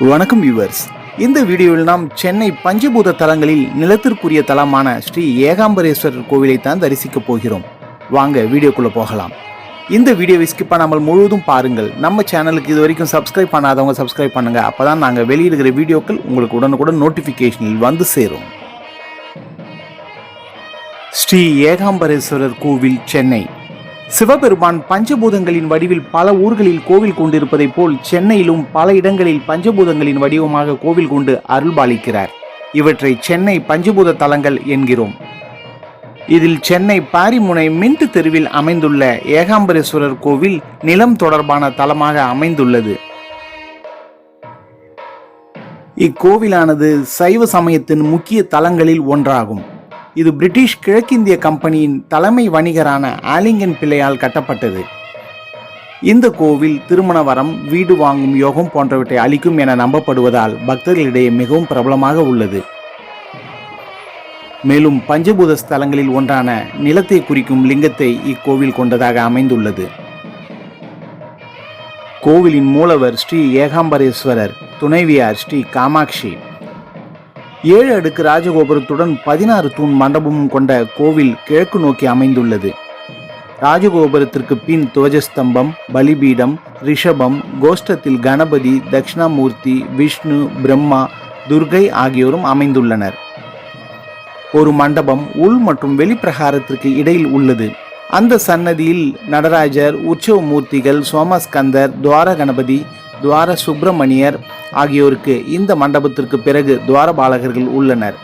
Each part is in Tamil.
வணக்கம் வியூவர்ஸ் இந்த வீடியோவில் நாம் சென்னை பஞ்சபூத தலங்களில் நிலத்திற்குரிய தலமான ஸ்ரீ ஏகாம்பரேஸ்வரர் கோவிலை தான் தரிசிக்கப் போகிறோம். வாங்க வீடியோக்குள்ளே போகலாம். இந்த வீடியோவை ஸ்கிப் பண்ணாமல் முழுவதும் பாருங்கள். நம்ம சேனலுக்கு இது வரைக்கும் சப்ஸ்கிரைப் பண்ணாதவங்க சப்ஸ்கிரைப் பண்ணுங்க. அப்பதான் நாங்கள் வெளியிடுகிற வீடியோக்கள் உங்களுக்கு உடனுக்குடன் நோட்டிஃபிகேஷனில் வந்து சேரும். ஸ்ரீ ஏகாம்பரேஸ்வரர் கோவில் சென்னை. சிவபெருமான் பஞ்சபூதங்களின் வடிவில் பல ஊர்களில் கோவில் கொண்டிருப்பதைப் போல் சென்னையிலும் பல இடங்களில் பஞ்சபூதங்களின் வடிவமாக கோவில் கொண்டு அருள்பாலிக்கிறார். இவற்றை சென்னை பஞ்சபூத தலங்கள் என்கிறோம். இதில் சென்னை பாரிமுனை மின்ட் தெருவில் அமைந்துள்ள ஏகாம்பரேஸ்வரர் கோவில் நிலம் தொடர்பான தலமாக அமைந்துள்ளது. இக்கோவிலானது சைவ சமயத்தின் முக்கிய தலங்களில் ஒன்றாகும். இது பிரிட்டிஷ் கிழக்கிந்திய கம்பெனியின் தலைமை வணிகரான ஆலிங்கன் பிள்ளையால் கட்டப்பட்டது. இந்த கோவில் திருமண வரம் வீடு வாங்கும் யோகம் போன்றவற்றை அளிக்கும் என நம்பப்படுவதால் பக்தர்களிடையே மிகவும் பிரபலமாக உள்ளது. மேலும் பஞ்சபூத ஸ்தலங்களில் ஒன்றான நிலத்தை குறிக்கும் லிங்கத்தை இக்கோவில் கொண்டதாக அமைந்துள்ளது. கோவிலின் மூலவர் ஸ்ரீ ஏகாம்பரேஸ்வரர் துணைவியார் ஸ்ரீ காமாட்சி. ஏழு அடுக்கு ராஜகோபுரத்துடன் பதினாறு தூண் மண்டபமும் கொண்ட கோவில் கிழக்கு நோக்கி அமைந்துள்ளது. ராஜகோபுரத்திற்கு பின் துவஜஸ்தம்பம் பலிபீடம் ரிஷபம் கோஷ்டத்தில் கணபதி தட்சிணாமூர்த்தி விஷ்ணு பிரம்மா துர்கை ஆகியோரும் அமைந்துள்ளனர். ஒரு மண்டபம் உள் மற்றும் வெளிப்பிரகாரத்திற்கு இடையில் உள்ளது. அந்த சன்னதியில் நடராஜர் உற்சவ மூர்த்திகள் சோமஸ்கந்தர் துவார கணபதி துவார சுப்பிரமணியர் ஆகியோருக்கு இந்த மண்டபத்திற்கு பிறகு துவாரபாலகர்கள் உள்ளனர்.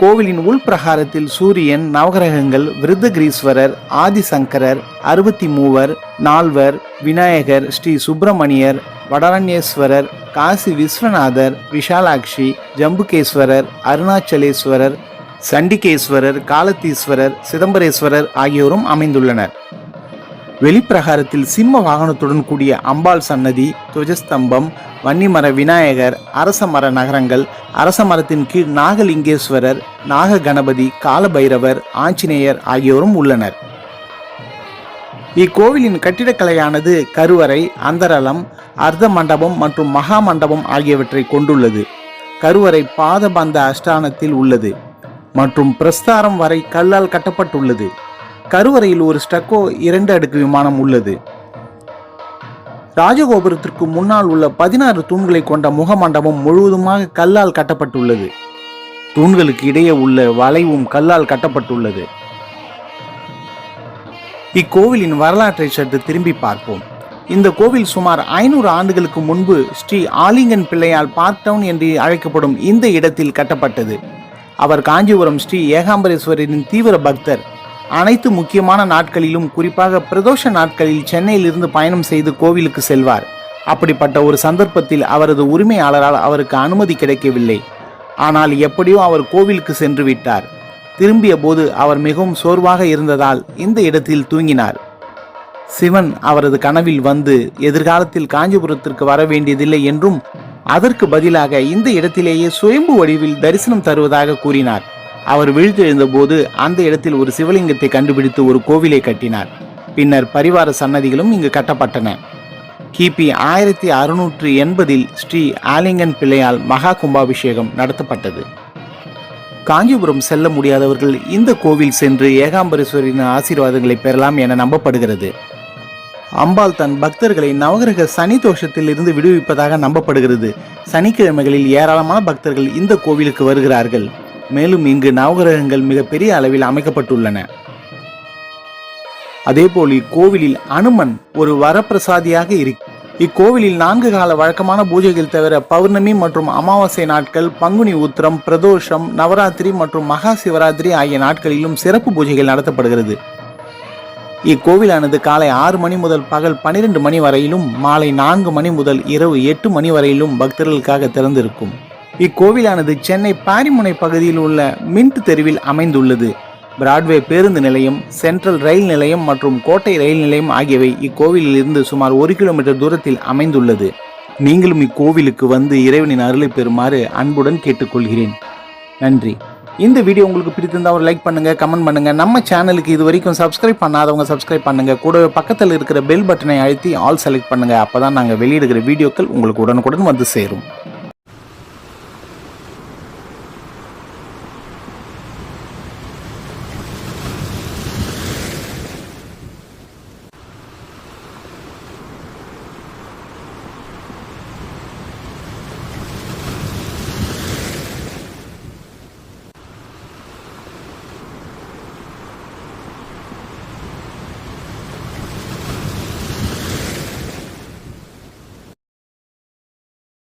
கோவிலின் உள்பிரகாரத்தில் சூரியன் நவகிரகங்கள் விருத்தகிரீஸ்வரர் ஆதிசங்கரர் அறுபத்தி மூவர் நால்வர் விநாயகர் ஸ்ரீ சுப்பிரமணியர் வடரண்யேஸ்வரர் காசி விஸ்வநாதர் விஷாலாட்சி ஜம்புகேஸ்வரர் அருணாச்சலேஸ்வரர் சண்டிகேஸ்வரர் காலத்தீஸ்வரர் சிதம்பரேஸ்வரர் ஆகியோரும் அமைந்துள்ளனர். வெளிப்பிரகாரத்தில் சிம்ம வாகனத்துடன் கூடிய அம்பாள் சன்னதி துவஜஸ்தம்பம் வன்னிமர விநாயகர் அரச மர நகரங்கள் அரச மரத்தின் கீழ் நாகலிங்கேஸ்வரர் நாக கணபதி காலபைரவர் ஆஞ்சநேயர் ஆகியோரும் உள்ளனர். இக்கோவிலின் கட்டிடக்கலையானது கருவறை அந்தரலம் அர்த்த மண்டபம் மற்றும் மகா மண்டபம் ஆகியவற்றை கொண்டுள்ளது. கருவறை பாதபந்த அஷ்டானத்தில் உள்ளது மற்றும் பிரஸ்தாரம் வரை கல்லால் கட்டப்பட்டுள்ளது. கருவறையில் ஒரு ஸ்டக்கோ இரண்டு அடுக்கு விமானம் உள்ளது. ராஜகோபுரத்திற்கு முன்னால் உள்ள பதினாறு தூண்களை கொண்ட முகமண்டபம் முழுவதுமாக கல்லால் கட்டப்பட்டுள்ளது. தூண்களுக்கு இடையே உள்ள வளைவும் கல்லால் கட்டப்பட்டுள்ளது. இக்கோவிலின் வரலாற்றை சற்று திரும்பி பார்ப்போம். இந்த கோவில் சுமார் ஐநூறு ஆண்டுகளுக்கு முன்பு ஸ்ரீ ஆலிங்கன் பிள்ளையால் பார்க் டவுன் என்று அழைக்கப்படும் இந்த இடத்தில் கட்டப்பட்டது. அவர் காஞ்சிபுரம் ஸ்ரீ ஏகாம்பரேஸ்வரரின் தீவிர பக்தர். அனைத்து முக்கியமான நாட்களிலும் குறிப்பாக பிரதோஷ நாட்களில் சென்னையிலிருந்து பயணம் செய்து கோவிலுக்கு செல்வார். அப்படிப்பட்ட ஒரு சந்தர்ப்பத்தில் அவரது உரிமையாளரால் அவருக்கு அனுமதி கிடைக்கவில்லை. ஆனால் எப்படியோ அவர் கோவிலுக்கு சென்று விட்டார். திரும்பிய போது அவர் மிகவும் சோர்வாக இருந்ததால் இந்த இடத்தில் தூங்கினார். சிவன் அவரது கனவில் வந்து எதிர்காலத்தில் காஞ்சிபுரத்திற்கு வர வேண்டியதில்லை என்றும் அதற்கு பதிலாக இந்த இடத்திலேயே சுயம்பு வடிவில் தரிசனம் தருவதாக கூறினார். அவர் விழித்தெழுந்தபோது அந்த இடத்தில் ஒரு சிவலிங்கத்தை கண்டுபிடித்து ஒரு கோவிலை கட்டினார். பின்னர் பரிவார சன்னதிகளும் இங்கு கட்டப்பட்டன. கிபி ஆயிரத்தி அறுநூற்று எண்பதில் ஸ்ரீ ஆலிங்கன் பிள்ளையால் மகா கும்பாபிஷேகம் நடத்தப்பட்டது. காஞ்சிபுரம் செல்ல முடியாதவர்கள் இந்த கோவில் சென்று ஏகாம்பரேஸ்வரின் ஆசீர்வாதங்களை பெறலாம் என நம்பப்படுகிறது. அம்பாள் தன் பக்தர்களை நவகிரக சனி தோஷத்தில் இருந்து விடுவிப்பதாக நம்பப்படுகிறது. சனிக்கிழமைகளில் ஏராளமான பக்தர்கள் இந்த கோவிலுக்கு வருகிறார்கள். மேலும் இங்கு நவகிரகங்கள் மிகப்பெரிய அளவில் அமைக்கப்பட்டுள்ளன. அதேபோல் இக்கோவிலில் அனுமன் ஒரு வரப்பிரசாதியாக இரு இக்கோவிலில் நான்கு கால வழக்கமான பூஜைகள் தவிர பௌர்ணமி மற்றும் அமாவாசை நாட்கள் பங்குனி உத்திரம் பிரதோஷம் நவராத்திரி மற்றும் மகா சிவராத்திரி ஆகிய நாட்களிலும் சிறப்பு பூஜைகள் நடத்தப்படுகிறது. இக்கோவிலானது காலை ஆறு மணி முதல் பகல் பனிரெண்டு மணி வரையிலும் மாலை நான்கு மணி முதல் இரவு எட்டு மணி வரையிலும் பக்தர்களுக்காக திறந்திருக்கும். இக்கோவிலானது சென்னை பாரிமுனை பகுதியில் உள்ள மின்ட் தெருவில் அமைந்துள்ளது. பிராட்வே பேருந்து நிலையம் சென்ட்ரல் ரயில் நிலையம் மற்றும் கோட்டை ரயில் நிலையம் ஆகியவை இக்கோவிலில் இருந்து சுமார் ஒரு கிலோமீட்டர் தூரத்தில் அமைந்துள்ளது. நீங்களும் இக்கோவிலுக்கு வந்து இறைவனின் அருளை பெறுமாறு அன்புடன் கேட்டுக்கொள்கிறேன். நன்றி. இந்த வீடியோ உங்களுக்கு பிடித்திருந்தால் ஒரு லைக் பண்ணுங்க கமெண்ட் பண்ணுங்க. நம்ம சேனலுக்கு இது வரைக்கும் சப்ஸ்கிரைப் பண்ணாதவங்க சப்ஸ்கிரைப் பண்ணுங்க. கூடவே பக்கத்தில் இருக்கிற பெல் பட்டனை அழுத்தி ஆல் செலக்ட் பண்ணுங்க. அப்பதான் நாங்கள் வெளியிடுகிற வீடியோக்கள் உங்களுக்கு உடனுக்குடன் வந்து சேரும்.